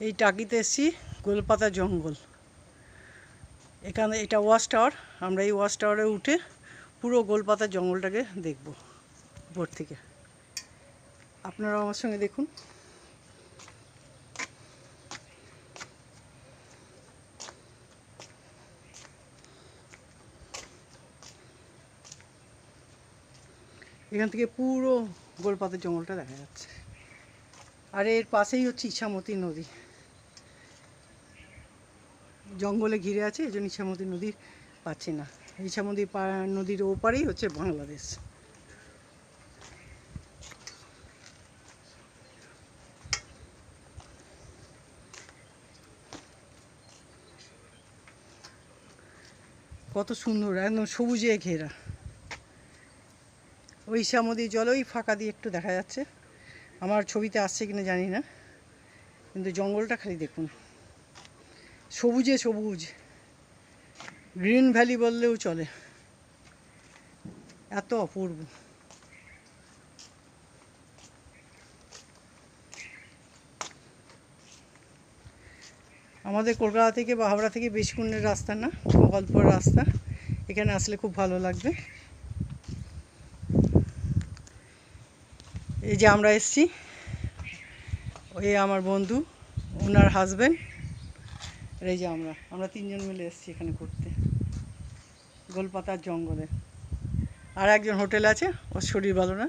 এই টাকিতে এসেছি, গোলপাতা জঙ্গল। এখানে এটা ওয়াচ টাওয়ার, আমরা এই ওয়াচ টাওয়ারে উঠে পুরো গোলপাতা জঙ্গলটাকে দেখব উপর থেকে। আপনারা আমার সঙ্গে দেখুন। এখান থেকে পুরো গোলপাতার জঙ্গলটা দেখা যাচ্ছে। আর এর পাশেই হচ্ছে ইছামতি নদী। জঙ্গলে ঘিরে আছে, এই জন্য ইছামতি নদী পাচ্ছি না। ইছামতি নদীর ওপারেই হচ্ছে বাংলাদেশ। কত সুন্দর, একদম সবুজে ঘেরা। ওই ইছামতির জল ওই ফাঁকা দিয়ে একটু দেখা যাচ্ছে। আমার ছবিতে আসছে কিনা জানি না, কিন্তু জঙ্গলটা খালি দেখুন। সবুজে সবুজ। গ্রিন ভ্যালি বললেও চলে। এত অপূর্ব। আমাদের কলকাতা থেকে বা হাওড়া থেকে বেশকুণ্ডের রাস্তা না অল্প রাস্তা। এখানে আসলে খুব ভালো লাগবে। এই যে আমরা এসছি ওই আমার বন্ধু, ওনার হাজবেন্ড আর এই যে আমরা আমরা তিনজন মিলে এসেছি এখানে ঘুরতে। গোলপাতার জঙ্গলে। আর একজন হোটেল আছে, ওর শরীর ভালো না?